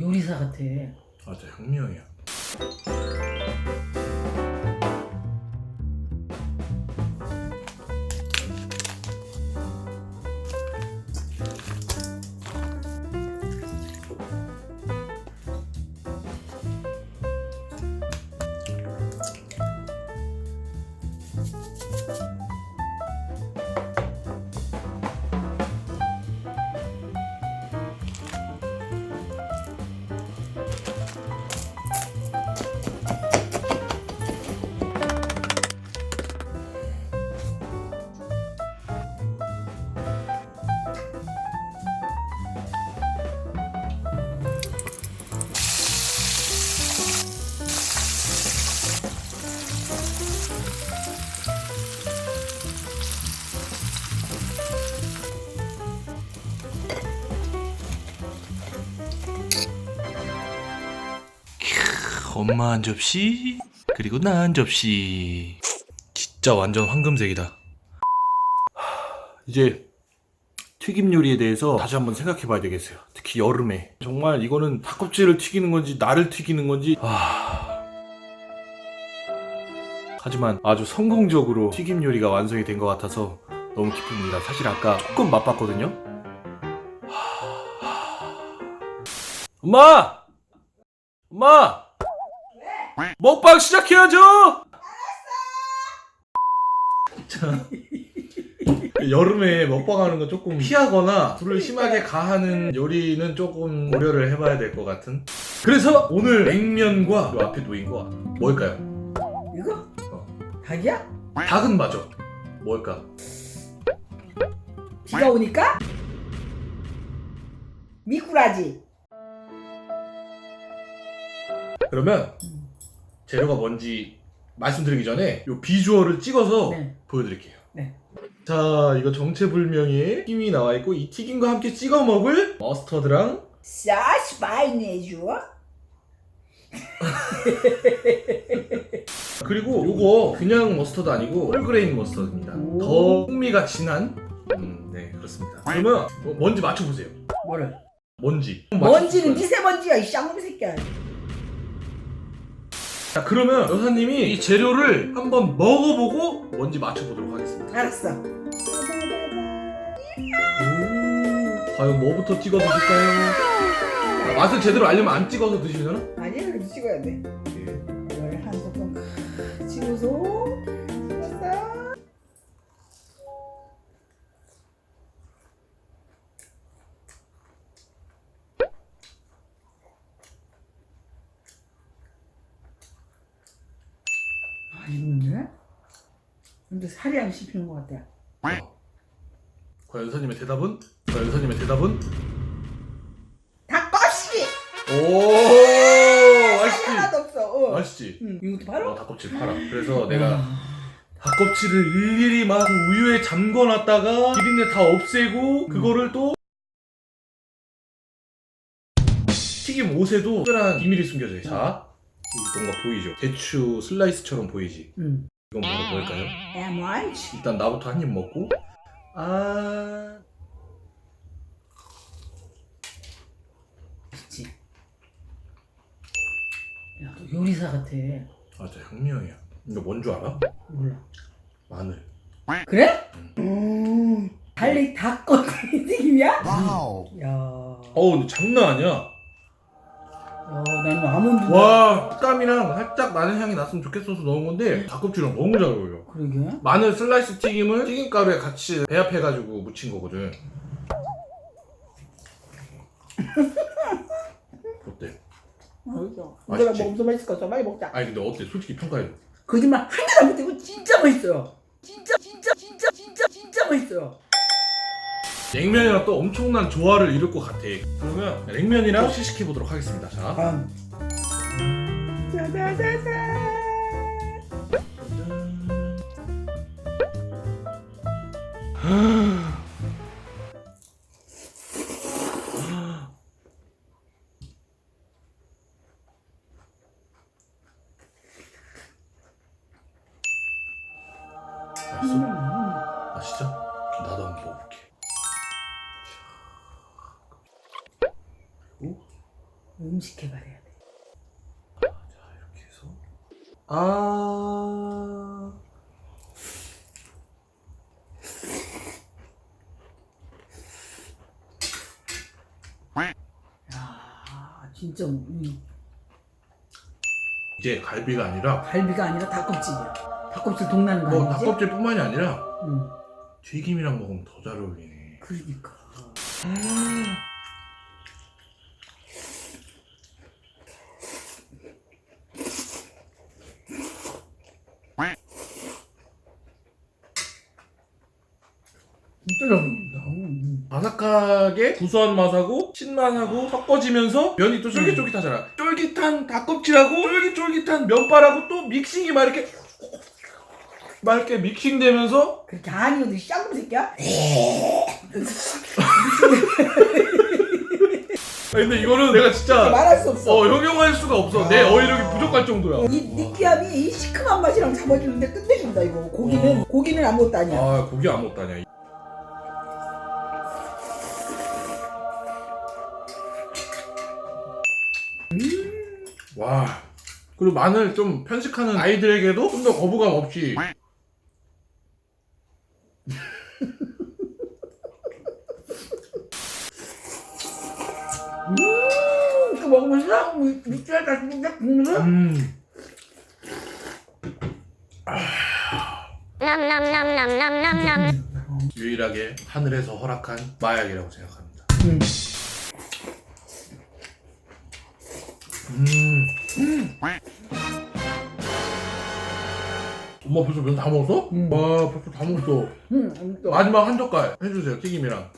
요리사 같아. 맞아 혁명이야. 엄마 한 접시 그리고 나 한 접시. 진짜 완전 황금색이다. 하, 이제 튀김 요리에 대해서 다시 한번 생각해 봐야 되겠어요. 특히 여름에. 정말 이거는 닭껍질을 튀기는 건지 나를 튀기는 건지. 아... 하지만 아주 성공적으로 튀김 요리가 완성이 된 것 같아서 너무 기쁩니다. 사실 아까 조금 맛봤거든요. 하... 엄마! 엄마! 먹방 시작해야죠! 자, 여름에 먹방하는 거 조금 피하거나 불을 심하게 가하는 요리는 조금 고려를 해봐야 될 것 같은. 그래서 오늘 냉면과 요 앞에 놓인 거 뭘까요? 이거? 어. 닭이야? 닭은 맞아. 뭘까? 비가 오니까? 미꾸라지. 그러면 재료가 뭔지 말씀드리기 전에 요 비주얼을 찍어서 네. 보여드릴게요. 네. 자, 이거 정체불명의 튀김이 나와 있고 이 튀김과 함께 찍어 먹을 머스터드랑 사시 많이 내줘. 그리고 요거 그냥 머스터드 아니고 홀그레인 머스터드입니다. 오. 더 풍미가 진한 음, 네 그렇습니다. 그러면 어, 뭔지 맞춰보세요. 뭐를? 뭔지. 먼지는. 미세먼지야 이 쌍놈 새끼야. 자, 그러면 여사님이 이 재료를 한번 먹어보고 뭔지 맞춰보도록 하겠습니다. 알았어. 오, 과연 뭐부터 찍어 드실까요? 아, 맛을 제대로 알려면 안 찍어서 드시려나? 아니야 그래도 찍어야 돼. 예. 이걸 한 소끔 찍어서 근데 살이 안 씹히는 것 같아. 어. 과연 여사님의 대답은? 과연 여사님의 대답은? 닭꼬시! 오, 맛있지? 하나도 없어. 어. 맛있지? 응, 이것도 어, 바로? 닭껍질 팔아. 그래서 내가 닭껍질을 일일이 막 우유에 잠궈놨다가 비린내 다 없애고 그거를 또 튀김 옷에도 특별한 비밀이 숨겨져 있어. 자, 이 뭔가 보이죠? 대추 슬라이스처럼 보이지? 응. 이건 바로 뭘까요? 에머치. 일단 나부터 한 입 먹고 아... 그치. 야, 너 요리사 같아. 맞아 혁명이야. 이거 뭔 줄 알아? 몰라. 마늘. 그래? 음. 달리 닭꼬치 튀김이야? 와우. 야. 어우 근데 장난 아니야. 야, 나는 아몬드. 와 식감이랑 살짝 마늘 향이 났으면 좋겠어서 넣은 건데 닭껍질이랑 너무 잘 어울려. 그러게. 마늘 슬라이스 튀김을 튀김가루에 같이 배합해가지고 무친 거거든. 어때? 맛있어. 맛있지? 내가 먹으면서 맛있을 것 같아. 빨리 먹자. 아니 근데 어때? 솔직히 평가해. 거짓말 하나도 안. 이거 진짜 맛있어요. 진짜, 진짜, 진짜, 진짜, 진짜 맛있어요. 냉면이랑 또 엄청난 조화를 이룰 것 같아. 그러면 냉면이랑 시식해 보도록 하겠습니다. 자. 음. 짜 음식 개발해야 돼. 이렇게 해서 아 야, 진짜 음, 이제 갈비가 아니라 갈비가 아니라 닭껍질이야. 닭껍질 동나는 거뭐 아니지? 닭껍질뿐만이 아니라 응. 튀김이랑 먹으면 더 잘 어울리네. 그러니까. 진짜 잘. 음. 바삭하게 구수한 맛하고 신맛하고 섞어지면서 면이 또 쫄깃쫄깃하잖아. 쫄깃한 닭껍질하고 쫄깃쫄깃한 면발하고 또 믹싱이 막 이렇게 막 이렇게 믹싱되면서 그렇게 아니어도 쌍놈 새끼야? 아 근데 이거는 내가 진짜 말할 수 없어. 어 형용할 수가 없어. 내 어휘력이 부족할 정도야. 이 느끼함이 이 시큼한 맛이랑 잡아주는데 끝내준다 이거. 고기는 고기는 아무것도 아니야. 아 고기 아무것도 아니야. 와. 그리고 마늘 좀 편식하는 아이들에게도 좀 더 거부감 없이 음, 이거 먹으면서 밑줄 다시 먹자 국물을. 음. 유일하게 하늘에서 허락한 마약이라고 생각합니다. 음. 음. 엄마 벌써 면 다 먹었어? 음. 와 벌써 다 먹었어. 음, 또. 마지막 한 젓갈 해주세요 튀김이랑.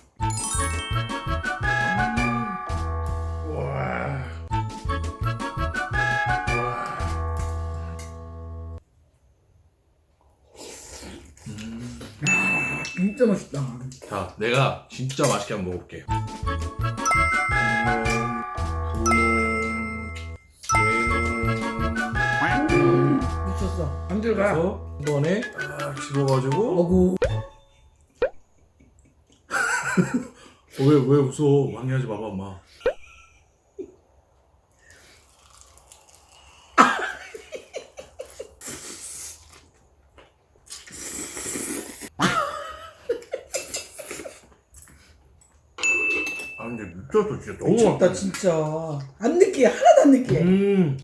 진짜 맛있다. 자, 내가 진짜 맛있게 한번 먹어볼게. 음, 미쳤어. 안 들어가. 그래서 한 번에 딱 집어가지고 어구. 어, 왜, 왜 웃어? 방해하지 마봐, 엄마. 아, 근데 미쳤어, 진짜. 너무 미쳤다 맛있네. 진짜. 안 느끼해 하나도 안 느끼해. 음.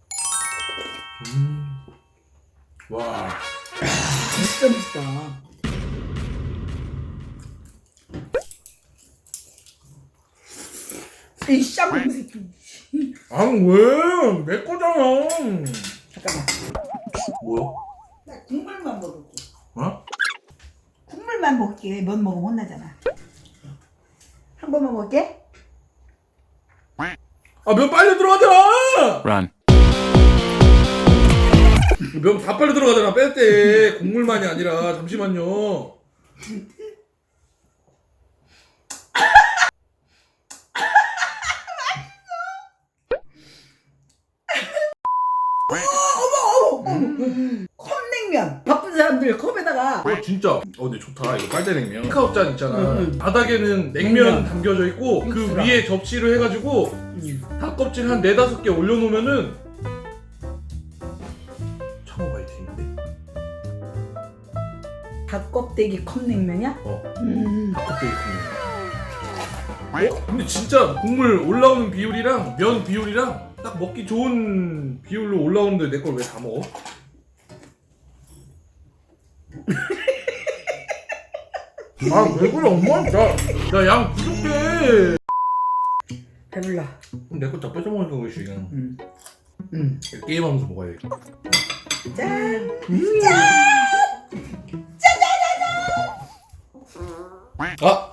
음. 와. 진짜 맛있다. 이 쌍놈 새끼. 아, 왜? 내 거잖아. 잠깐만. 뭐야? 나 국물만 먹을게. 어? 국물만 먹을게. 면 먹으면 혼나잖아. 한 번만 먹을게. 아, 면 빨리 들어가잖아! Run. 면다 빨리 들어가잖아, 뺄 때. 국물만이 아니라. 잠시만요. 컵냉면. 바쁜 사람들 컵에다가 어, 진짜. 어, 근데 좋다. 이거 빨대냉면. 카우짠 있잖아. 응, 응. 바닥에는 냉면 냉면. 담겨져 있고, 그 육수랑. 위에 접시를 해가지고, 음. 닭껍질 한 네다섯 개 올려놓으면은, 껍데기 컵냉면이야? 어. 음. 닭껍데기 국물. 어? 근데 진짜 국물 올라오는 비율이랑 면 비율이랑 딱 먹기 좋은 비율로 올라오는데 내 걸 왜 다 먹어? 아왜 그래 엄마 나양 부족해 배불러. 그럼 내거 다 뺏어먹을 거지 그냥 음. 음. 게임하면서 먹어야지 짠. 짠. あ